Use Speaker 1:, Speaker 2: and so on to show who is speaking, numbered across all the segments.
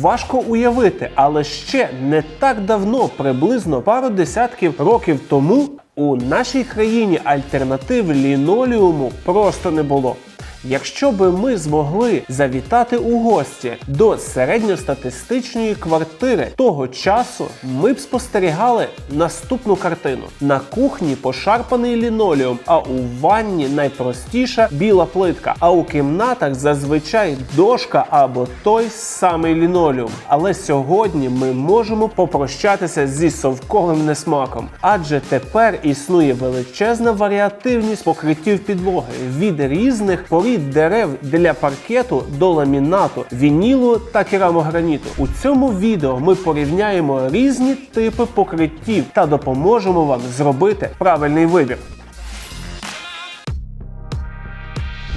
Speaker 1: Важко уявити, але ще не так давно, приблизно пару десятків років тому, у нашій країні альтернатив лінолеуму просто не було. Якщо би ми змогли завітати у гості до середньостатистичної квартири того часу, ми б спостерігали наступну картину: на кухні пошарпаний лінолеум, а у ванні найпростіша біла плитка. А у кімнатах зазвичай дошка або той самий лінолеум. Але сьогодні ми можемо попрощатися зі совковим несмаком, адже тепер існує величезна варіативність покриттів підлоги від різних порід дерев для паркету до ламінату, вінілу та керамограніту. У цьому відео ми порівняємо різні типи покриттів та допоможемо вам зробити правильний вибір.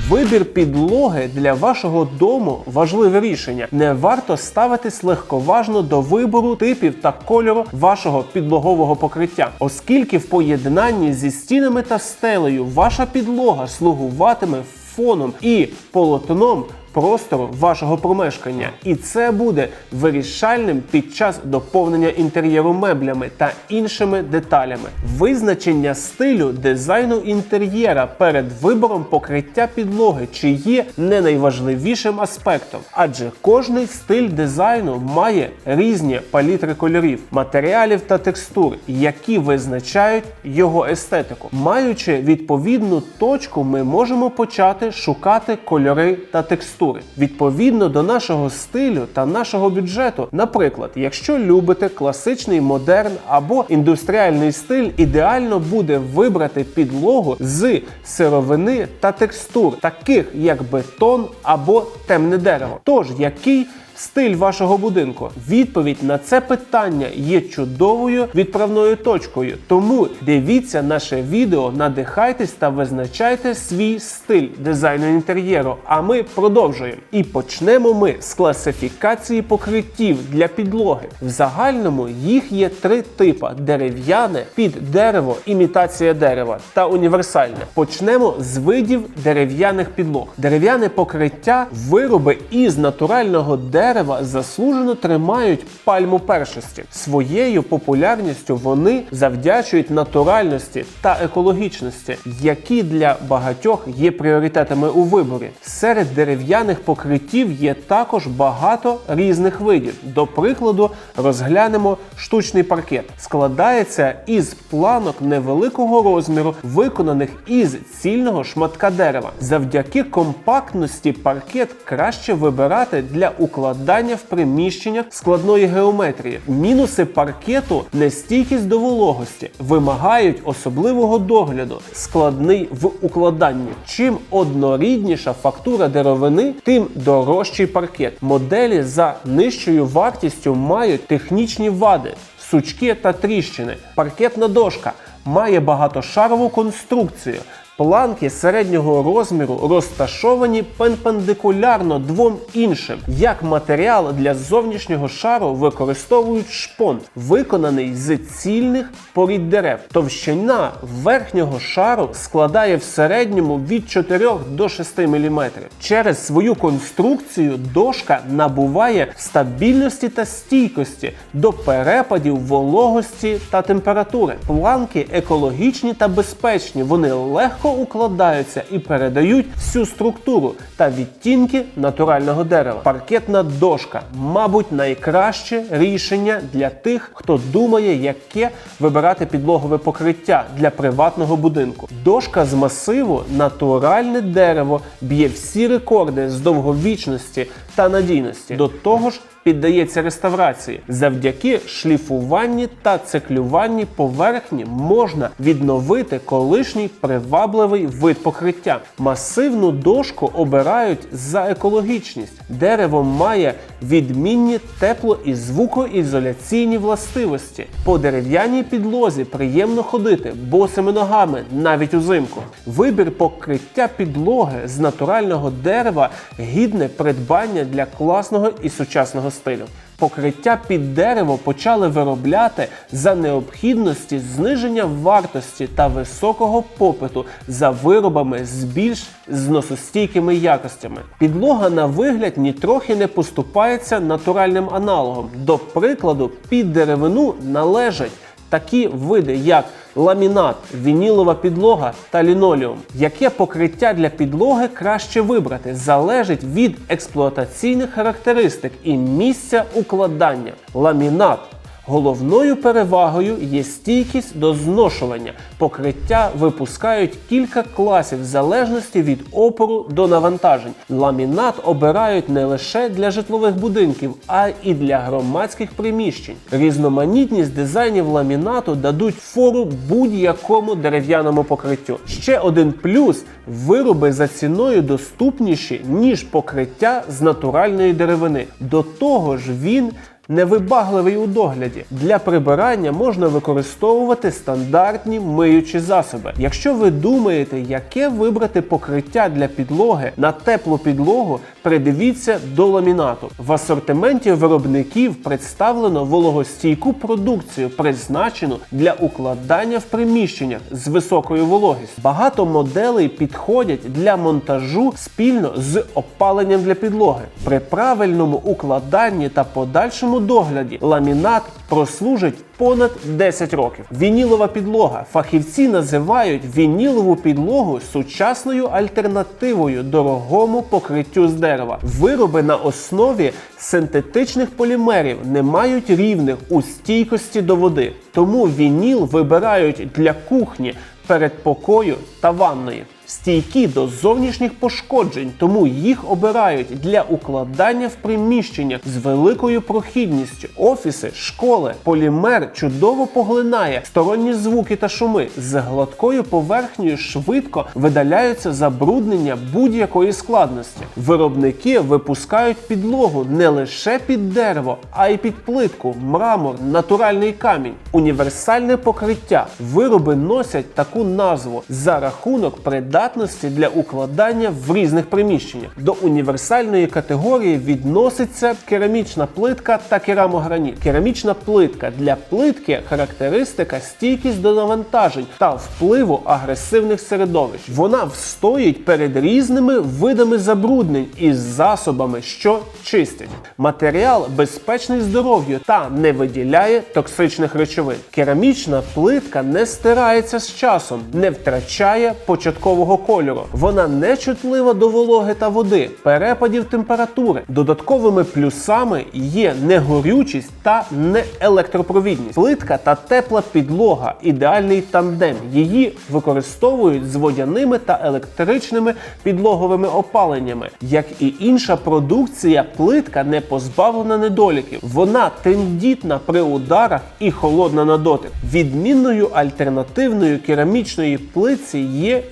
Speaker 1: Вибір підлоги для вашого дому важливе рішення. Не варто ставитись легковажно до вибору типів та кольору вашого підлогового покриття, оскільки в поєднанні зі стінами та стелею ваша підлога слугуватиме фоном і полотном простору вашого промешкання, і це буде вирішальним під час доповнення інтер'єру меблями та іншими деталями. Визначення стилю дизайну інтер'єра перед вибором покриття підлоги чи є не найважливішим аспектом, адже кожний стиль дизайну має різні палітри кольорів, матеріалів та текстур, які визначають його естетику. Маючи відповідну точку, ми можемо почати шукати кольори та текстури відповідно до нашого стилю та нашого бюджету. Наприклад, якщо любите класичний модерн або індустріальний стиль, ідеально буде вибрати підлогу з сировини та текстур, таких як бетон або темне дерево. Тож який Стиль вашого будинку. Відповідь на це питання є чудовою відправною точкою. Тому дивіться наше відео, надихайтесь та визначайте свій стиль дизайну інтер'єру. А ми продовжуємо. І почнемо ми з класифікації покриттів для підлоги. В загальному їх є три типи: дерев'яне, під дерево, імітація дерева та універсальне. Почнемо з видів дерев'яних підлог. Дерев'яне покриття вироби із натурального дерева дерева заслужено тримають пальму першості. Своєю популярністю вони завдячують натуральності та екологічності, які для багатьох є пріоритетами у виборі. Серед дерев'яних покриттів є також багато різних видів. До прикладу, розглянемо штучний паркет. Складається із планок невеликого розміру, виконаних із цільного шматка дерева. Завдяки компактності паркет краще вибирати для укладання в приміщеннях складної геометрії. Мінуси паркету нестійкість до вологості, вимагають особливого догляду, складний в укладанні. Чим однорідніша фактура деревини, тим дорожчий паркет. Моделі за нижчою вартістю мають технічні вади, сучки та тріщини. Паркетна дошка має багатошарову конструкцію. Планки середнього розміру розташовані перпендикулярно двом іншим. Як матеріал для зовнішнього шару використовують шпон, виконаний з цільних порід дерев. Товщина верхнього шару складає в середньому від 4 до 6 мм. Через свою конструкцію дошка набуває стабільності та стійкості до перепадів вологості та температури. Планки екологічні та безпечні. Вони легко легко укладаються і передають всю структуру та відтінки натурального дерева. Паркетна дошка, мабуть, найкраще рішення для тих, хто думає, яке вибирати підлогове покриття для приватного будинку. Дошка з масиву, натуральне дерево б'є всі рекорди з довговічності та надійності. До того ж, піддається реставрації. Завдяки шліфуванні та циклюванні поверхні можна відновити колишній привабливий вид покриття. Масивну дошку обирають за екологічність. Дерево має відмінні тепло і звукоізоляційні властивості. По дерев'яній підлозі приємно ходити босими ногами навіть узимку. Вибір покриття підлоги з натурального дерева гідне придбання для класного і сучасного стилю. Покриття під дерево почали виробляти за необхідності зниження вартості та високого попиту за виробами з більш зносостійкими якостями. Підлога на вигляд нітрохи не поступається натуральним аналогом. До прикладу, під деревину належать такі види, як ламінат, вінілова підлога та лінолеум. Яке покриття для підлоги краще вибрати, залежить від експлуатаційних характеристик і місця укладання. Ламінат Головною перевагою є стійкість до зношування. Покриття випускають кілька класів в залежності від опору до навантажень. Ламінат обирають не лише для житлових будинків, а і для громадських приміщень. Різноманітність дизайнів ламінату дадуть фору будь-якому дерев'яному покриттю. Ще один плюс вироби за ціною доступніші, ніж покриття з натуральної деревини. До того ж, він Невибагливий у догляді для прибирання можна використовувати стандартні миючі засоби. Якщо ви думаєте, яке вибрати покриття для підлоги на теплу підлогу, придивіться до ламінату. В асортименті виробників представлено вологостійку продукцію, призначену для укладання в приміщеннях з високою вологістю. Багато моделей підходять для монтажу спільно з опаленням для підлоги. При правильному укладанні та подальшому догляді ламінат прослужить понад 10 років. Вінілова підлога. Фахівці називають вінілову підлогу сучасною альтернативою дорогому покриттю з дерева. Вироби на основі синтетичних полімерів не мають рівних у стійкості до води. Тому вініл вибирають для кухні, передпокою та ванної. Стійкі до зовнішніх пошкоджень, тому їх обирають для укладання в приміщеннях з великою прохідністю. Офіси, школи, полімер чудово поглинає сторонні звуки та шуми. З гладкою поверхнею швидко видаляються забруднення будь-якої складності. Виробники випускають підлогу не лише під дерево, а й під плитку, мрамор, натуральний камінь. Універсальне покриття. Вироби носять таку назву за рахунок придатності для укладання в різних приміщеннях. До універсальної категорії відноситься керамічна плитка та керамограніт. Керамічна плитка для плитки характеристика стійкість до навантажень та впливу агресивних середовищ. Вона встоїть перед різними видами забруднень із засобами, що чистять. Матеріал безпечний здоров'ю та не виділяє токсичних речовин. Керамічна плитка не стирається з часом, не втрачає початкового кольору. Вона не чутлива до вологи та води, перепадів температури. Додатковими плюсами є негорючість та неелектропровідність. Плитка та тепла підлога ідеальний тандем. Її використовують з водяними та електричними підлоговими опаленнями. Як і інша продукція, плитка не позбавлена недоліків. Вона тендітна при ударах і холодна на дотик. Відмінною альтернативною керамічної плитці є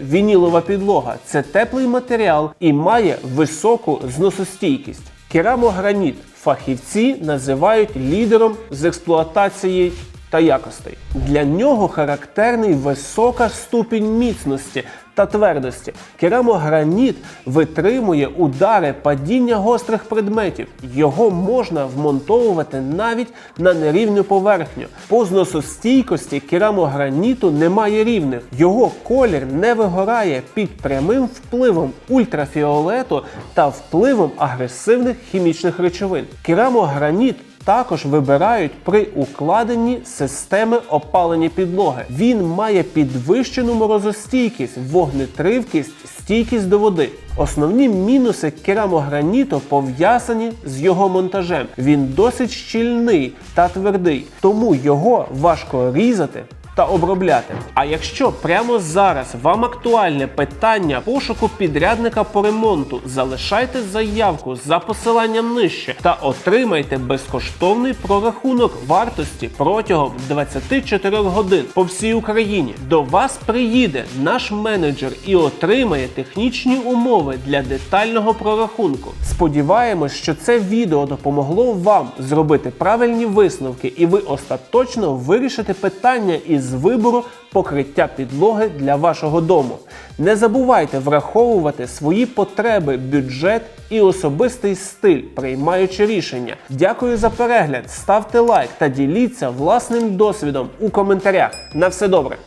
Speaker 1: вінілова підлога. Це теплий матеріал і має високу зносостійкість. Керамограніт фахівці називають лідером з експлуатації та якостей. Для нього характерний висока ступінь міцності та твердості. Керамограніт витримує удари падіння гострих предметів. Його можна вмонтовувати навіть на нерівну поверхню. По зносостійкості керамограніту немає рівних. Його колір не вигорає під прямим впливом ультрафіолету та впливом агресивних хімічних речовин. Керамограніт також вибирають при укладенні системи опалення підлоги. Він має підвищену морозостійкість, вогнетривкість, стійкість до води. Основні мінуси керамограніту пов'язані з його монтажем. Він досить щільний та твердий, тому його важко різати та обробляти. А якщо прямо зараз вам актуальне питання пошуку підрядника по ремонту, залишайте заявку за посиланням нижче та отримайте безкоштовний прорахунок вартості протягом 24 годин по всій Україні. До вас приїде наш менеджер і отримає технічні умови для детального прорахунку. Сподіваємось, що це відео допомогло вам зробити правильні висновки, і ви остаточно вирішите питання із із вибору покриття підлоги для вашого дому. Не забувайте враховувати свої потреби, бюджет і особистий стиль, приймаючи рішення. Дякую за перегляд, ставте лайк та діліться власним досвідом у коментарях. На все добре!